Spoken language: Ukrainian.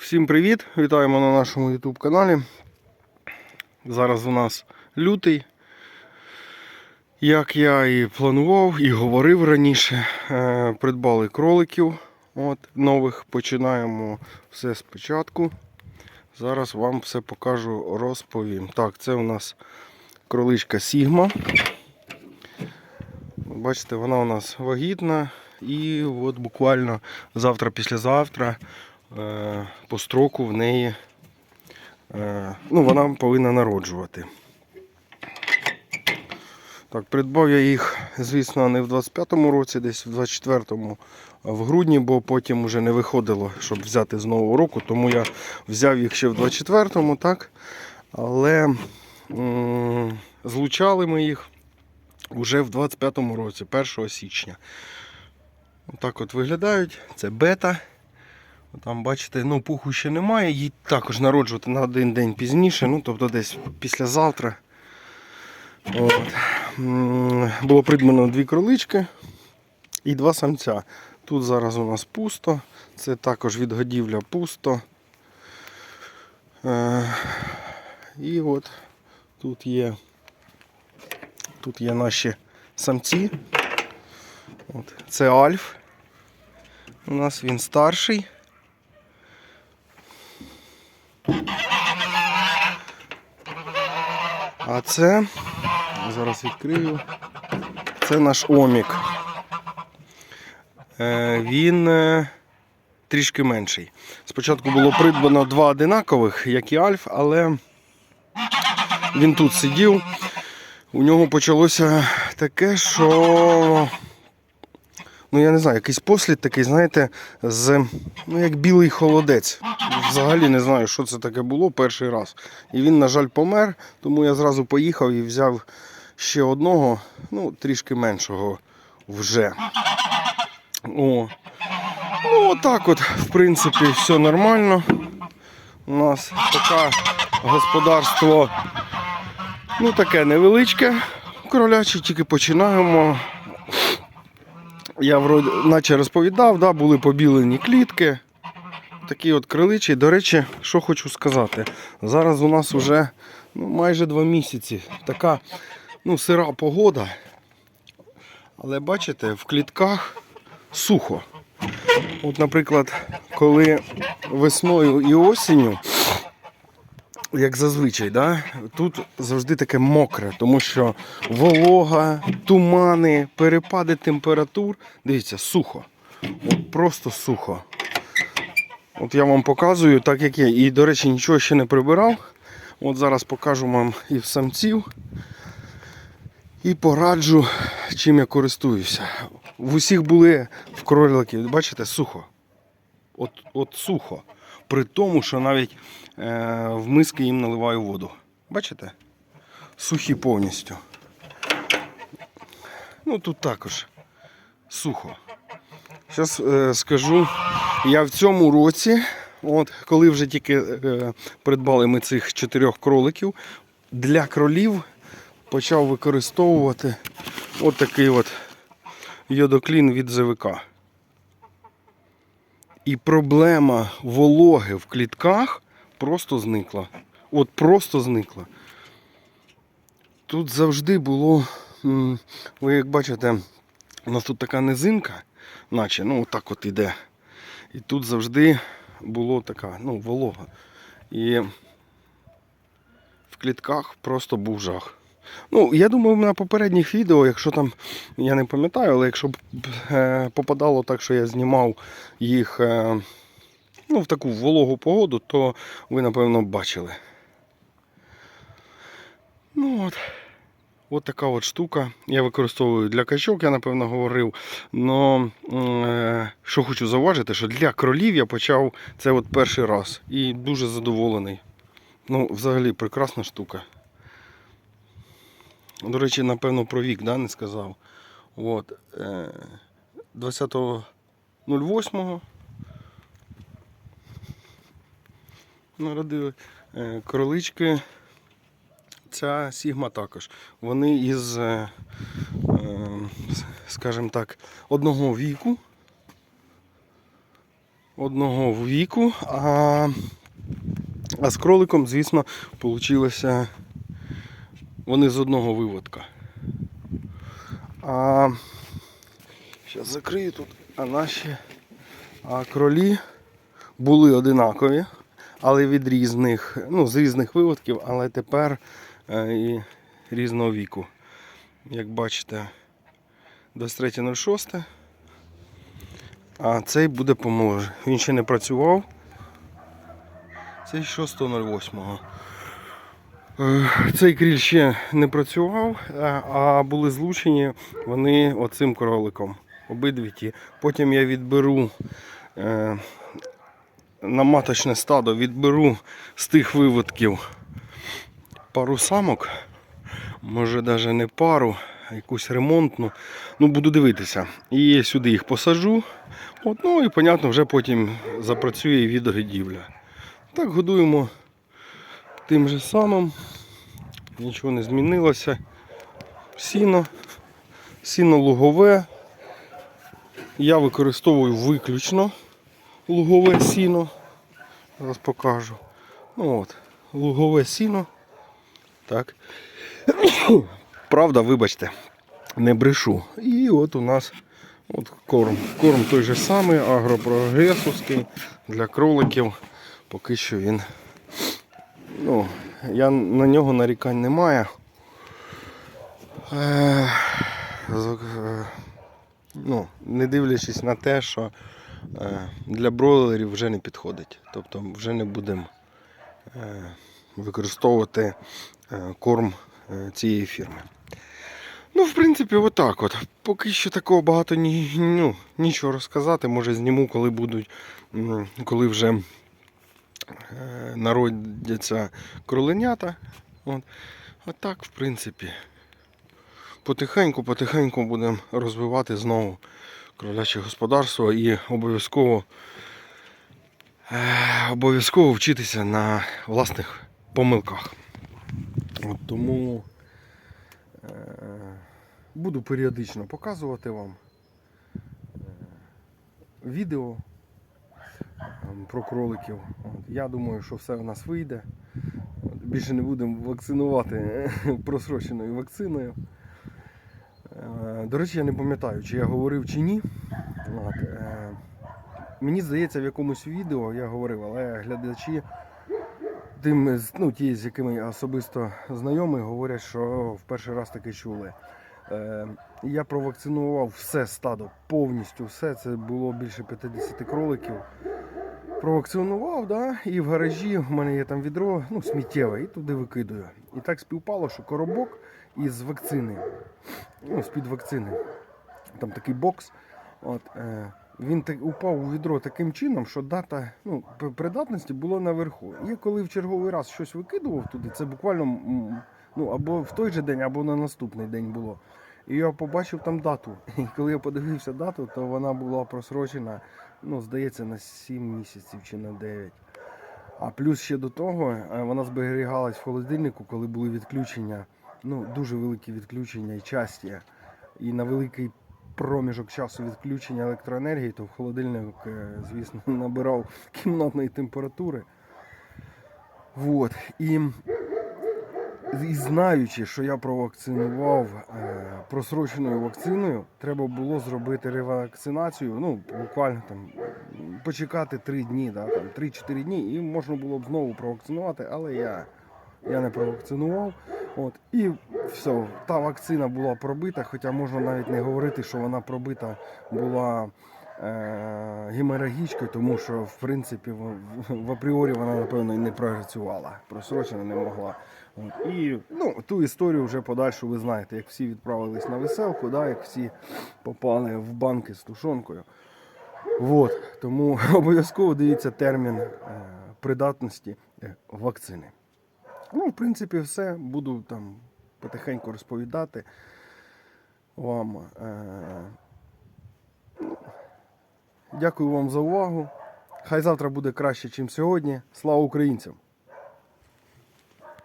Всім привіт! Вітаємо на нашому YouTube каналі. Зараз у нас лютий. Як я і планував, і говорив раніше, е, придбали кроликів от, нових. Починаємо все спочатку. Зараз вам все покажу, розповім. Так, це у нас кроличка Сігма. Бачите, вона у нас вагітна. І от буквально завтра-післязавтра по строку в неї е, ну, вона повинна народжувати. Так, придбав я їх, звісно, не в 25-му році, десь в 24-му, а в грудні, бо потім вже не виходило, щоб взяти з нового року, тому я взяв їх ще в 24-му, так. Але злучали ми їх вже в 25-му році, 1 січня. Отак от виглядають. Це бета. Там, бачите, ну пуху ще немає, їй також народжувати на один день пізніше, ну тобто десь післязавтра. От. Було придбано дві кролички і два самця. Тут зараз у нас пусто, це також відгодівля пусто. Е, і от тут є, тут є наші самці. От. Це Альф. У нас він старший. А це, зараз відкрию, це наш омік. Е, Він е, трішки менший. Спочатку було придбано два одинакових, як і Альф, але він тут сидів. У нього почалося таке, що ну я не знаю, якийсь послід такий, знаєте, з ну як білий холодець. Взагалі не знаю, що це таке було перший раз. І він, на жаль, помер, тому я зразу поїхав і взяв ще одного, ну, трішки меншого вже. О. Ну, отак от, в принципі, все нормально. У нас таке господарство, ну таке невеличке. Кроляче, тільки починаємо. Я вроді, наче розповідав, да, були побілені клітки. Такі от криличі. До речі, що хочу сказати. Зараз у нас вже ну, майже два місяці. Така ну, сира погода. Але бачите, в клітках сухо. От, наприклад, коли весною і осінню, як зазвичай, да, тут завжди таке мокре, тому що волога, тумани, перепади температур. Дивіться, сухо. От просто сухо. От я вам показую, так як є. І, до речі, нічого ще не прибирав. От зараз покажу вам і в самців. І пораджу, чим я користуюся. В усіх були в кроликів, бачите, сухо. От, от сухо. При тому, що навіть е, в миски їм наливаю воду. Бачите? Сухі повністю. Ну тут також сухо. Зараз е, скажу, я в цьому році, от, коли вже тільки е, придбали ми цих чотирьох кроликів, для кролів почав використовувати от от йодоклін від ЗВК. І проблема вологи в клітках просто зникла. От просто зникла. Тут завжди було, ви як бачите, у нас тут така низинка, наче, ну отак от іде. І тут завжди було така, ну, волога. І в клітках просто був жах. Ну, я думаю, на попередніх відео, якщо там, я не пам'ятаю, але якщо б е, попадало так, що я знімав їх е, ну, в таку вологу погоду, то ви, напевно, бачили. Ну от. От така от штука. Я використовую для качок, я напевно говорив. Но е, що хочу зауважити, що для кролів я почав це от перший раз. І дуже задоволений. Ну, взагалі, прекрасна штука. До речі, напевно, про вік да, не сказав. От, е, 20.08 народили е, кролички. Ця Сігма також. Вони із, е, е, скажімо так, одного віку. одного віку, а, а з кроликом, звісно, вийшло вони з одного виводка. А зараз закрию тут, а наші а кролі були одинакові, але від різних, ну, з різних виводків, але тепер е, і різного віку. Як бачите, 23.06. А цей буде помоложе. Він ще не працював. Цей 6.08. Е, Цей кріль ще не працював, е, а були злучені вони оцим кроликом. Обидві ті. Потім я відберу е, на маточне стадо, відберу з тих виводків пару самок. Може навіть не пару, а якусь ремонтну. Ну, буду дивитися. І сюди їх посаджу. От, ну і, понятно, вже потім запрацює відгодівля. Так годуємо тим же самим. Нічого не змінилося. Сіно, сіно лугове. Я використовую виключно лугове сіно. Зараз покажу. Ну от, лугове сіно. Так. Правда, вибачте, не брешу. І от у нас от корм. Корм той же самий, агропрогресовський для кроликів. Поки що він. Ну, я на нього нарікань немає. Е, е, ну, не дивлячись на те, що е, для бройлерів вже не підходить. Тобто вже не будемо використовувати корм цієї фірми. Ну, в принципі, отак от. Поки що такого багато ні, ну, нічого розказати. Може зніму, коли будуть, коли вже народяться кроленята. От. А так, в принципі, потихеньку, потихеньку будемо розвивати знову кроляче господарство і обов'язково е, обов'язково вчитися на власних помилках. От тому е, буду періодично показувати вам е, відео про кроликів. Я думаю, що все у нас вийде. Більше не будемо вакцинувати просроченою вакциною. Е, До речі, я не пам'ятаю, чи я говорив чи ні. Е, Мені здається, в якомусь відео я говорив, але глядачі, тим, ну, ті, з якими я особисто знайомий, говорять, що в перший раз таки чули. Е, Я провакцинував все стадо, повністю все. Це було більше 50 кроликів. Провакцинував, да, і в гаражі в мене є там відро, ну, сміттєве, і туди викидаю. І так співпало, що коробок із вакцини, ну, з-під вакцини. Там такий бокс. От, е, він так упав у відро таким чином, що дата ну, придатності була наверху. І коли в черговий раз щось викидував туди, це буквально ну, або в той же день, або на наступний день було. І я побачив там дату. І коли я подивився дату, то вона була просрочена, ну, здається, на 7 місяців чи на 9. А плюс ще до того, е, вона зберігалась в холодильнику, коли були відключення, ну, дуже великі відключення і часті. І на великий проміжок часу відключення електроенергії, то в холодильник, е, звісно, набирав кімнатної температури. Вот. І, і знаючи, що я провакцинував е, просроченою вакциною, треба було зробити ревакцинацію. Ну, буквально там почекати 3 дні, да, там, 3-4 дні, і можна було б знову провакцинувати, але я, я не провакцинував. От, і все, та вакцина була пробита, хоча можна навіть не говорити, що вона пробита була е, геморагічкою, тому що в принципі в, в апріорі вона напевно і не працювала, просрочена не могла. От, і ну, ту історію вже подальшу ви знаєте, як всі відправились на веселку, да, як всі попали в банки з тушонкою. Вот, тому обов'язково дивіться термін е, придатності е, вакцини. Ну, в принципі, все. Буду там потихеньку розповідати вам. Е, ну, Дякую вам за увагу. Хай завтра буде краще, ніж сьогодні. Слава українцям!